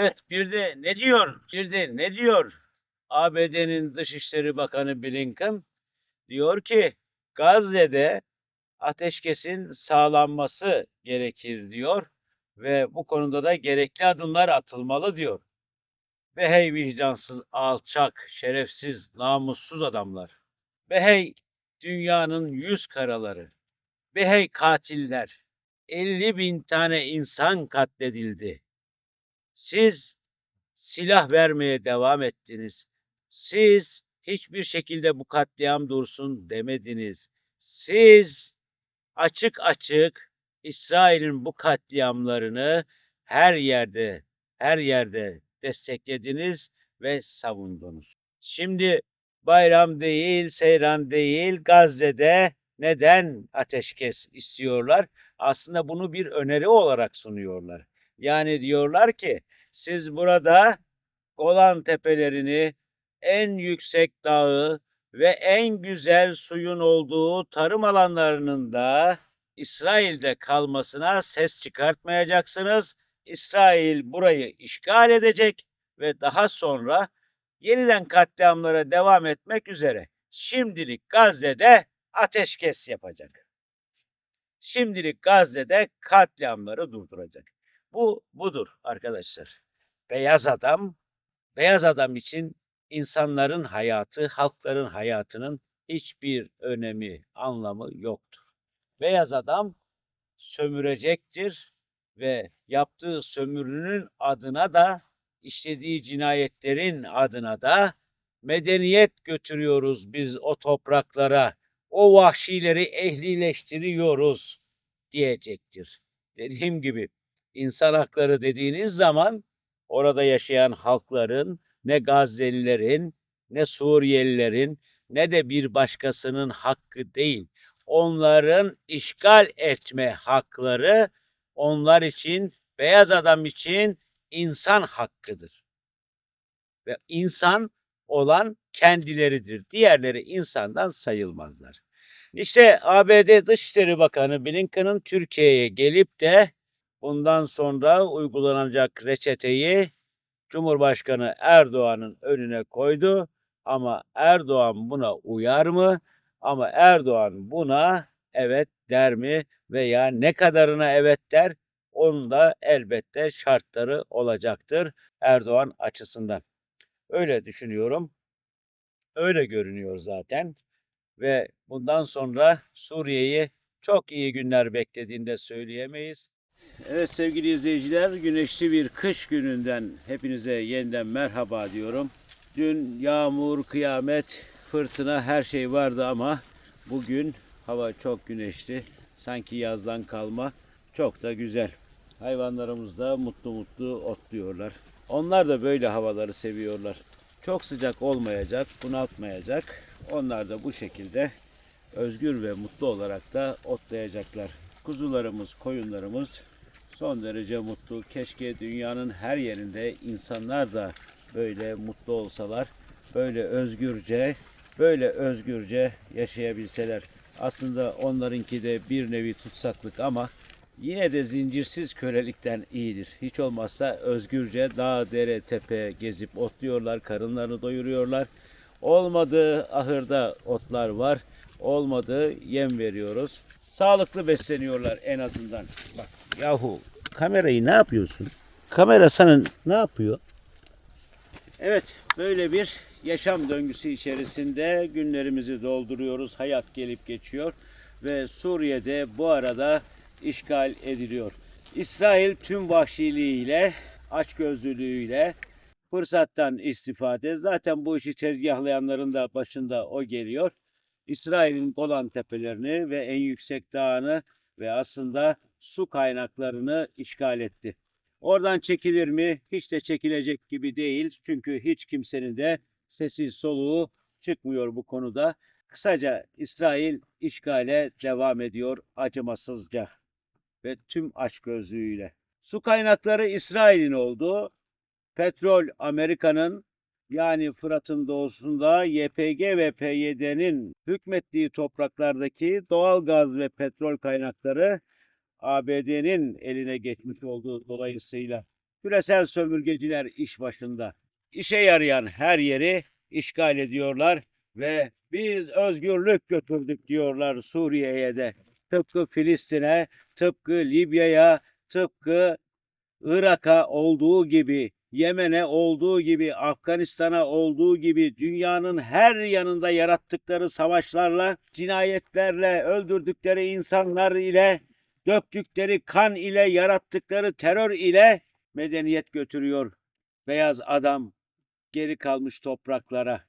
Evet bir de ne diyor? Bir de ne diyor? ABD'nin Dışişleri Bakanı Blinken diyor ki Gazze'de ateşkesin sağlanması gerekir diyor ve bu konuda da gerekli adımlar atılmalı diyor. Ve hey vicdansız, alçak, şerefsiz, namussuz adamlar. Ve hey dünyanın yüz karaları. Ve hey katiller. 50 bin tane insan katledildi. Siz silah vermeye devam ettiniz. Siz hiçbir şekilde bu katliam dursun demediniz. Siz açık açık İsrail'in bu katliamlarını her yerde, her yerde desteklediniz ve savundunuz. Şimdi bayram değil, seyran değil, Gazze'de neden ateşkes istiyorlar? Aslında bunu bir öneri olarak sunuyorlar. Yani diyorlar ki siz burada Golan tepelerini, en yüksek dağı ve en güzel suyun olduğu tarım alanlarının da İsrail'de kalmasına ses çıkartmayacaksınız. İsrail burayı işgal edecek ve daha sonra yeniden katliamlara devam etmek üzere şimdilik Gazze'de ateşkes yapacak. Şimdilik Gazze'de katliamları durduracak. Bu budur arkadaşlar. Beyaz adam, beyaz adam için insanların hayatı, halkların hayatının hiçbir önemi, anlamı yoktur. Beyaz adam sömürecektir ve yaptığı sömürünün adına da işlediği cinayetlerin adına da medeniyet götürüyoruz biz o topraklara. O vahşileri ehlileştiriyoruz diyecektir. Dediğim gibi insan hakları dediğiniz zaman orada yaşayan halkların ne Gazze'lilerin ne Suriyelilerin ne de bir başkasının hakkı değil. Onların işgal etme hakları onlar için beyaz adam için insan hakkıdır. Ve insan olan kendileridir. Diğerleri insandan sayılmazlar. İşte ABD Dışişleri Bakanı Blinken'ın Türkiye'ye gelip de bundan sonra uygulanacak reçeteyi Cumhurbaşkanı Erdoğan'ın önüne koydu. Ama Erdoğan buna uyar mı? Ama Erdoğan buna evet der mi? Veya ne kadarına evet der? Onun da elbette şartları olacaktır Erdoğan açısından. Öyle düşünüyorum. Öyle görünüyor zaten. Ve bundan sonra Suriye'yi çok iyi günler beklediğini de söyleyemeyiz. Evet sevgili izleyiciler, güneşli bir kış gününden hepinize yeniden merhaba diyorum. Dün yağmur, kıyamet, fırtına her şey vardı ama bugün hava çok güneşli. Sanki yazdan kalma. Çok da güzel. Hayvanlarımız da mutlu mutlu otluyorlar. Onlar da böyle havaları seviyorlar. Çok sıcak olmayacak, bunaltmayacak. Onlar da bu şekilde özgür ve mutlu olarak da otlayacaklar. Kuzularımız, koyunlarımız son derece mutlu. Keşke dünyanın her yerinde insanlar da böyle mutlu olsalar, böyle özgürce, böyle özgürce yaşayabilseler. Aslında onlarınki de bir nevi tutsaklık ama yine de zincirsiz kölelikten iyidir. Hiç olmazsa özgürce dağ, dere, tepe gezip otluyorlar, karınlarını doyuruyorlar. Olmadığı ahırda otlar var, olmadığı yem veriyoruz. Sağlıklı besleniyorlar en azından. Bak yahu kamerayı ne yapıyorsun? Kamera sana ne yapıyor? Evet, böyle bir yaşam döngüsü içerisinde günlerimizi dolduruyoruz. Hayat gelip geçiyor ve Suriye'de bu arada işgal ediliyor. İsrail tüm vahşiliğiyle, açgözlülüğüyle fırsattan istifade. Zaten bu işi tezgahlayanların da başında o geliyor. İsrail'in Golan tepelerini ve en yüksek dağını ve aslında su kaynaklarını işgal etti. Oradan çekilir mi? Hiç de çekilecek gibi değil. Çünkü hiç kimsenin de sesi soluğu çıkmıyor bu konuda. Kısaca İsrail işgale devam ediyor acımasızca ve tüm açgözlüğüyle. Su kaynakları İsrail'in oldu. Petrol Amerika'nın yani Fırat'ın doğusunda YPG ve PYD'nin hükmettiği topraklardaki doğal gaz ve petrol kaynakları ABD'nin eline geçmiş olduğu dolayısıyla Küresel sömürgeciler iş başında. İşe yarayan her yeri işgal ediyorlar ve biz özgürlük götürdük diyorlar Suriye'ye de. Tıpkı Filistin'e, tıpkı Libya'ya, tıpkı Irak'a olduğu gibi, Yemen'e olduğu gibi, Afganistan'a olduğu gibi dünyanın her yanında yarattıkları savaşlarla, cinayetlerle, öldürdükleri insanlar ile, döktükleri kan ile, yarattıkları terör ile medeniyet götürüyor. Beyaz adam geri kalmış topraklara,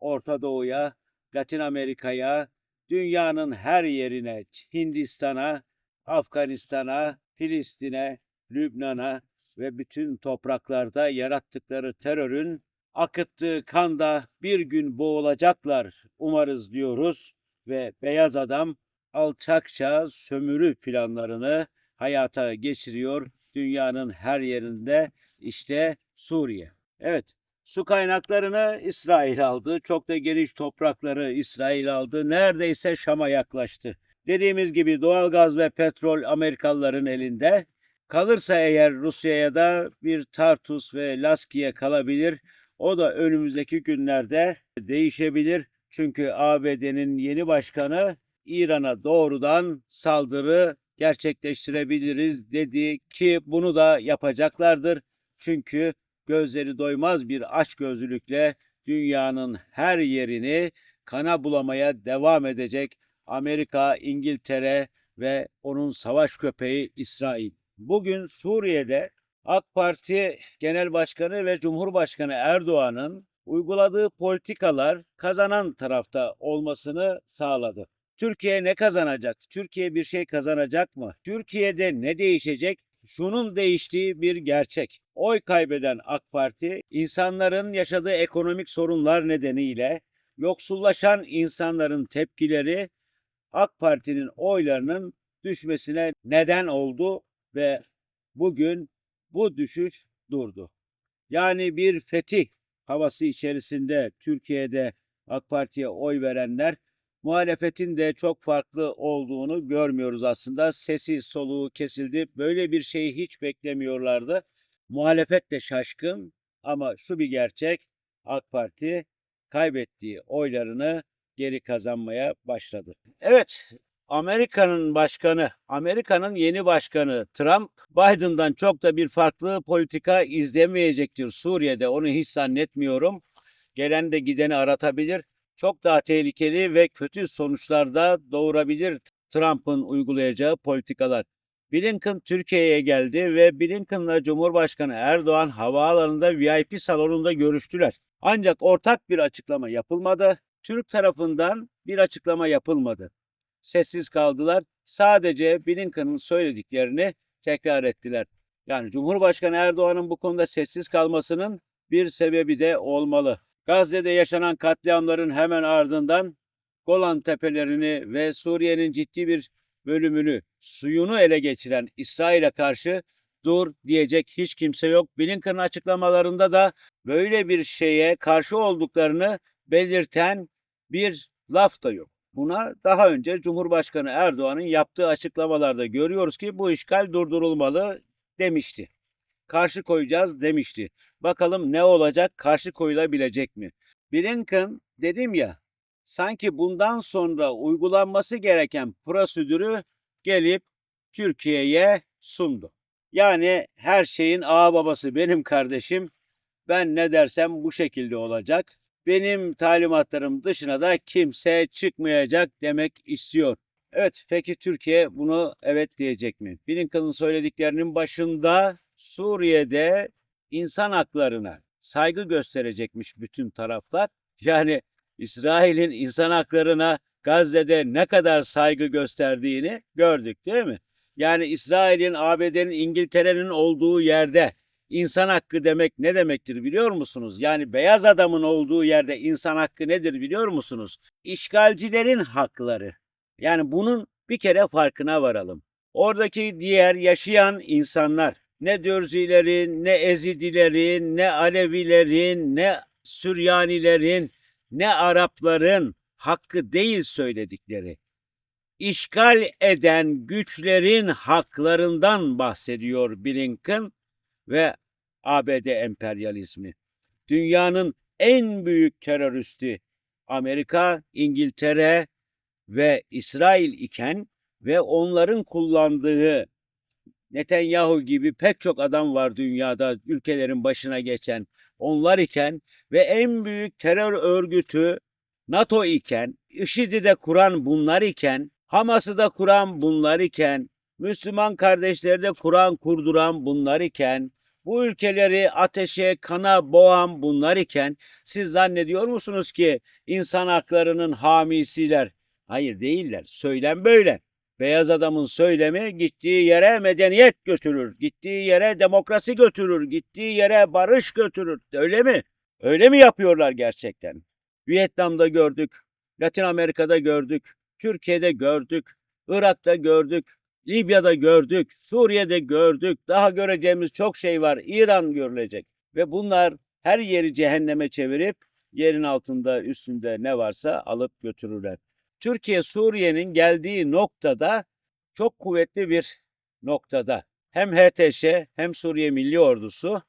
Orta Doğu'ya, Latin Amerika'ya, dünyanın her yerine, Hindistan'a, Afganistan'a, Filistin'e, Lübnan'a ve bütün topraklarda yarattıkları terörün akıttığı kanda bir gün boğulacaklar umarız diyoruz ve beyaz adam alçakça sömürü planlarını hayata geçiriyor dünyanın her yerinde işte Suriye. Evet su kaynaklarını İsrail aldı. Çok da geniş toprakları İsrail aldı. Neredeyse Şam'a yaklaştı. Dediğimiz gibi doğalgaz ve petrol Amerikalıların elinde. Kalırsa eğer Rusya'ya da bir Tartus ve Laskiye kalabilir. O da önümüzdeki günlerde değişebilir. Çünkü ABD'nin yeni başkanı İran'a doğrudan saldırı gerçekleştirebiliriz dedi ki bunu da yapacaklardır. Çünkü gözleri doymaz bir açgözlülükle dünyanın her yerini kana bulamaya devam edecek Amerika, İngiltere ve onun savaş köpeği İsrail. Bugün Suriye'de AK Parti Genel Başkanı ve Cumhurbaşkanı Erdoğan'ın uyguladığı politikalar kazanan tarafta olmasını sağladı. Türkiye ne kazanacak? Türkiye bir şey kazanacak mı? Türkiye'de ne değişecek? Şunun değiştiği bir gerçek. Oy kaybeden AK Parti insanların yaşadığı ekonomik sorunlar nedeniyle yoksullaşan insanların tepkileri AK Parti'nin oylarının düşmesine neden oldu ve bugün bu düşüş durdu. Yani bir fetih havası içerisinde Türkiye'de AK Parti'ye oy verenler muhalefetin de çok farklı olduğunu görmüyoruz aslında. Sesi soluğu kesildi. Böyle bir şeyi hiç beklemiyorlardı. Muhalefet de şaşkın ama şu bir gerçek. AK Parti kaybettiği oylarını geri kazanmaya başladı. Evet, Amerika'nın başkanı, Amerika'nın yeni başkanı Trump, Biden'dan çok da bir farklı politika izlemeyecektir Suriye'de. Onu hiç zannetmiyorum. Gelen de gideni aratabilir. Çok daha tehlikeli ve kötü sonuçlar da doğurabilir Trump'ın uygulayacağı politikalar. Blinken Türkiye'ye geldi ve Blinken'la Cumhurbaşkanı Erdoğan havaalanında VIP salonunda görüştüler. Ancak ortak bir açıklama yapılmadı. Türk tarafından bir açıklama yapılmadı. Sessiz kaldılar. Sadece Blinken'ın söylediklerini tekrar ettiler. Yani Cumhurbaşkanı Erdoğan'ın bu konuda sessiz kalmasının bir sebebi de olmalı. Gazze'de yaşanan katliamların hemen ardından Golan Tepelerini ve Suriye'nin ciddi bir bölümünü, suyunu ele geçiren İsrail'e karşı dur diyecek hiç kimse yok. Blinken'ın açıklamalarında da böyle bir şeye karşı olduklarını belirten bir laf da yok. Buna daha önce Cumhurbaşkanı Erdoğan'ın yaptığı açıklamalarda görüyoruz ki bu işgal durdurulmalı demişti. Karşı koyacağız demişti. Bakalım ne olacak? Karşı koyulabilecek mi? Blinken dedim ya sanki bundan sonra uygulanması gereken prosedürü gelip Türkiye'ye sundu. Yani her şeyin ağa babası benim kardeşim. Ben ne dersem bu şekilde olacak. Benim talimatlarım dışına da kimse çıkmayacak demek istiyor. Evet peki Türkiye bunu evet diyecek mi? Blinken'ın söylediklerinin başında Suriye'de insan haklarına saygı gösterecekmiş bütün taraflar. Yani İsrail'in insan haklarına Gazze'de ne kadar saygı gösterdiğini gördük değil mi? Yani İsrail'in, ABD'nin, İngiltere'nin olduğu yerde insan hakkı demek ne demektir biliyor musunuz? Yani beyaz adamın olduğu yerde insan hakkı nedir biliyor musunuz? İşgalcilerin hakları. Yani bunun bir kere farkına varalım. Oradaki diğer yaşayan insanlar ne Dürzilerin, ne Ezidilerin, ne Alevilerin, ne Süryanilerin, ne Arapların hakkı değil söyledikleri. İşgal eden güçlerin haklarından bahsediyor Blinken ve ABD emperyalizmi. Dünyanın en büyük teröristi Amerika, İngiltere ve İsrail iken ve onların kullandığı Netanyahu gibi pek çok adam var dünyada ülkelerin başına geçen. Onlar iken ve en büyük terör örgütü NATO iken, IŞİD'i de kuran bunlar iken, Hamas'ı da kuran bunlar iken, Müslüman kardeşleri de Kur'an kurduran bunlar iken, bu ülkeleri ateşe, kana boğan bunlar iken siz zannediyor musunuz ki insan haklarının hamisiler? Hayır değiller. Söylem böyle. Beyaz adamın söylemi gittiği yere medeniyet götürür, gittiği yere demokrasi götürür, gittiği yere barış götürür. Öyle mi? Öyle mi yapıyorlar gerçekten? Vietnam'da gördük, Latin Amerika'da gördük, Türkiye'de gördük, Irak'ta gördük, Libya'da gördük, Suriye'de gördük. Daha göreceğimiz çok şey var. İran görülecek. Ve bunlar her yeri cehenneme çevirip yerin altında üstünde ne varsa alıp götürürler. Türkiye Suriye'nin geldiği noktada çok kuvvetli bir noktada. Hem HTŞ hem Suriye Milli Ordusu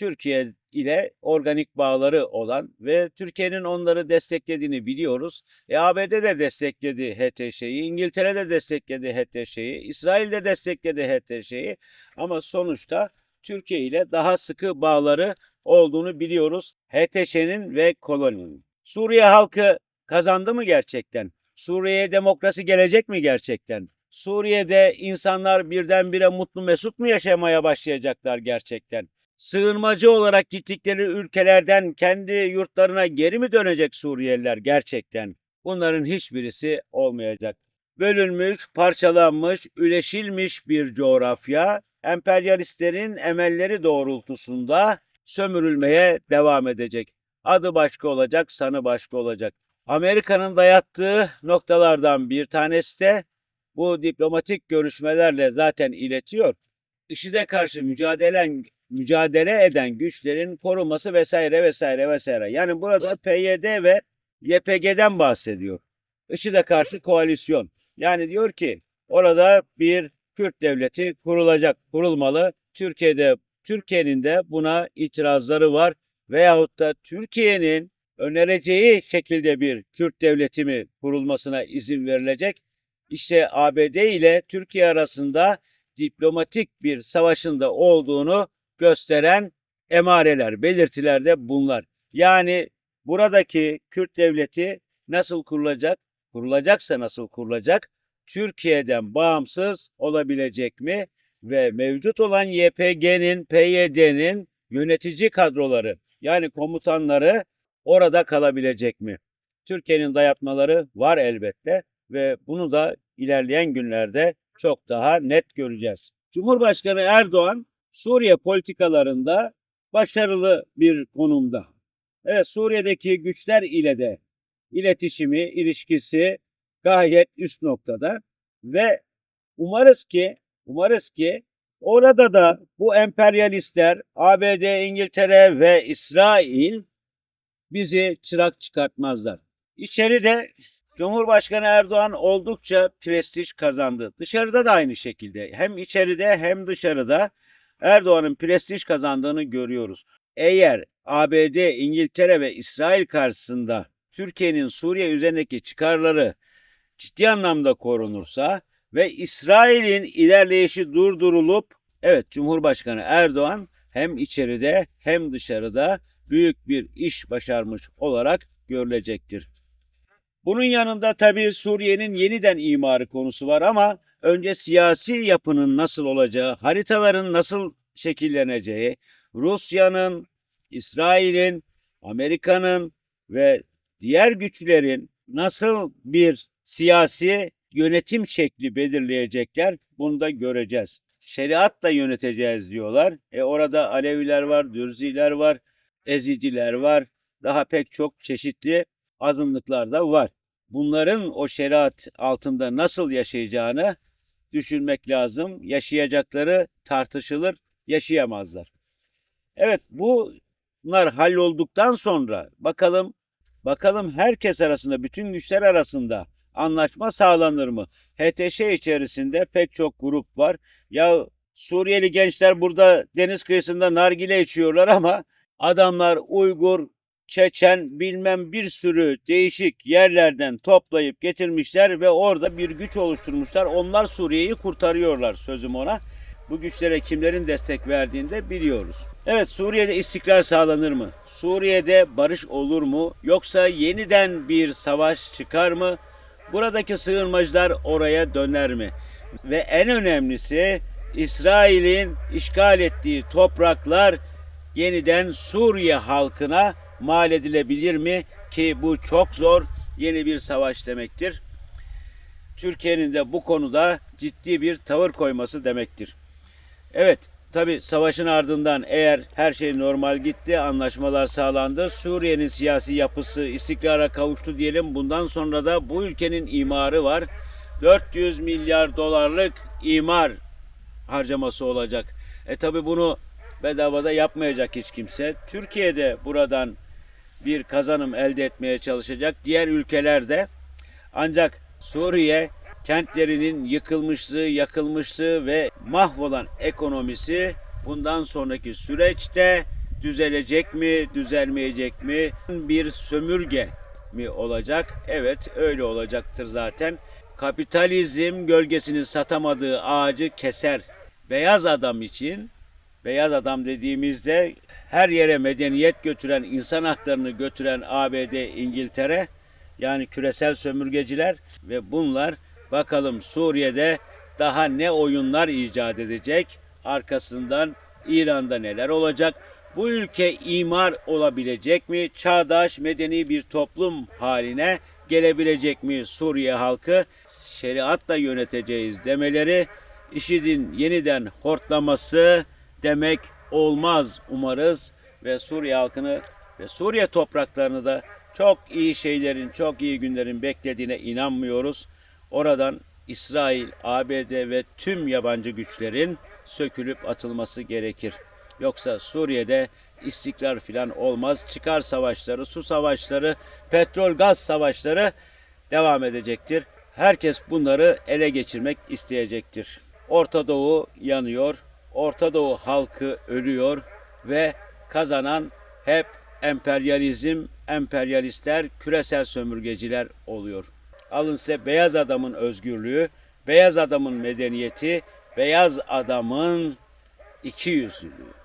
Türkiye ile organik bağları olan ve Türkiye'nin onları desteklediğini biliyoruz. E, ABD de destekledi HTŞ'yi, İngiltere de destekledi HTŞ'yi, İsrail de destekledi HTŞ'yi ama sonuçta Türkiye ile daha sıkı bağları olduğunu biliyoruz HTŞ'nin ve koloninin. Suriye halkı kazandı mı gerçekten? Suriye'ye demokrasi gelecek mi gerçekten? Suriye'de insanlar birdenbire mutlu mesut mu yaşamaya başlayacaklar gerçekten? Sığınmacı olarak gittikleri ülkelerden kendi yurtlarına geri mi dönecek Suriyeliler gerçekten? Bunların hiçbirisi olmayacak. Bölünmüş, parçalanmış, üleşilmiş bir coğrafya emperyalistlerin emelleri doğrultusunda sömürülmeye devam edecek. Adı başka olacak, sanı başka olacak. Amerika'nın dayattığı noktalardan bir tanesi de bu diplomatik görüşmelerle zaten iletiyor. IŞİD'e karşı mücadele, mücadele eden güçlerin koruması vesaire vesaire vesaire. Yani burada PYD ve YPG'den bahsediyor. IŞİD'e karşı koalisyon. Yani diyor ki orada bir Kürt devleti kurulacak, kurulmalı. Türkiye'de Türkiye'nin de buna itirazları var veyahut da Türkiye'nin önereceği şekilde bir Kürt devleti mi kurulmasına izin verilecek? İşte ABD ile Türkiye arasında diplomatik bir savaşında olduğunu gösteren emareler, belirtiler de bunlar. Yani buradaki Kürt devleti nasıl kurulacak? Kurulacaksa nasıl kurulacak? Türkiye'den bağımsız olabilecek mi? Ve mevcut olan YPG'nin, PYD'nin yönetici kadroları yani komutanları orada kalabilecek mi? Türkiye'nin dayatmaları var elbette ve bunu da ilerleyen günlerde çok daha net göreceğiz. Cumhurbaşkanı Erdoğan Suriye politikalarında başarılı bir konumda. Evet Suriye'deki güçler ile de iletişimi, ilişkisi gayet üst noktada ve umarız ki umarız ki orada da bu emperyalistler ABD, İngiltere ve İsrail bizi çırak çıkartmazlar. İçeride Cumhurbaşkanı Erdoğan oldukça prestij kazandı. Dışarıda da aynı şekilde. Hem içeride hem dışarıda Erdoğan'ın prestij kazandığını görüyoruz. Eğer ABD, İngiltere ve İsrail karşısında Türkiye'nin Suriye üzerindeki çıkarları ciddi anlamda korunursa ve İsrail'in ilerleyişi durdurulup evet Cumhurbaşkanı Erdoğan hem içeride hem dışarıda büyük bir iş başarmış olarak görülecektir. Bunun yanında tabii Suriye'nin yeniden imarı konusu var ama önce siyasi yapının nasıl olacağı, haritaların nasıl şekilleneceği, Rusya'nın, İsrail'in, Amerika'nın ve diğer güçlerin nasıl bir siyasi yönetim şekli belirleyecekler bunu da göreceğiz. Şeriatla yöneteceğiz diyorlar. E orada Aleviler var, Dürziler var, Eziciler var. Daha pek çok çeşitli azınlıklar da var. Bunların o şeriat altında nasıl yaşayacağını düşünmek lazım. Yaşayacakları tartışılır, yaşayamazlar. Evet bunlar hallolduktan sonra bakalım bakalım herkes arasında, bütün güçler arasında anlaşma sağlanır mı? HTŞ içerisinde pek çok grup var. Ya Suriyeli gençler burada deniz kıyısında nargile içiyorlar ama adamlar Uygur, Çeçen bilmem bir sürü değişik yerlerden toplayıp getirmişler ve orada bir güç oluşturmuşlar. Onlar Suriye'yi kurtarıyorlar sözüm ona. Bu güçlere kimlerin destek verdiğini de biliyoruz. Evet Suriye'de istikrar sağlanır mı? Suriye'de barış olur mu? Yoksa yeniden bir savaş çıkar mı? Buradaki sığınmacılar oraya döner mi? Ve en önemlisi İsrail'in işgal ettiği topraklar yeniden Suriye halkına mal edilebilir mi? Ki bu çok zor yeni bir savaş demektir. Türkiye'nin de bu konuda ciddi bir tavır koyması demektir. Evet, tabi savaşın ardından eğer her şey normal gitti, anlaşmalar sağlandı, Suriye'nin siyasi yapısı istikrara kavuştu diyelim. Bundan sonra da bu ülkenin imarı var. 400 milyar dolarlık imar harcaması olacak. E tabi bunu bedavada yapmayacak hiç kimse. Türkiye'de buradan bir kazanım elde etmeye çalışacak. Diğer ülkelerde ancak Suriye kentlerinin yıkılmışlığı, yakılmışlığı ve mahvolan ekonomisi bundan sonraki süreçte düzelecek mi, düzelmeyecek mi? Bir sömürge mi olacak? Evet, öyle olacaktır zaten. Kapitalizm gölgesini satamadığı ağacı keser. Beyaz adam için Beyaz adam dediğimizde her yere medeniyet götüren, insan haklarını götüren ABD, İngiltere yani küresel sömürgeciler ve bunlar bakalım Suriye'de daha ne oyunlar icat edecek? Arkasından İran'da neler olacak? Bu ülke imar olabilecek mi? Çağdaş medeni bir toplum haline gelebilecek mi Suriye halkı? Şeriatla yöneteceğiz demeleri IŞİD'in yeniden hortlaması demek olmaz umarız ve Suriye halkını ve Suriye topraklarını da çok iyi şeylerin, çok iyi günlerin beklediğine inanmıyoruz. Oradan İsrail, ABD ve tüm yabancı güçlerin sökülüp atılması gerekir. Yoksa Suriye'de istikrar filan olmaz. Çıkar savaşları, su savaşları, petrol gaz savaşları devam edecektir. Herkes bunları ele geçirmek isteyecektir. Orta Doğu yanıyor. Orta Doğu halkı ölüyor ve kazanan hep emperyalizm, emperyalistler, küresel sömürgeciler oluyor. Alın size beyaz adamın özgürlüğü, beyaz adamın medeniyeti, beyaz adamın iki yüzlülüğü.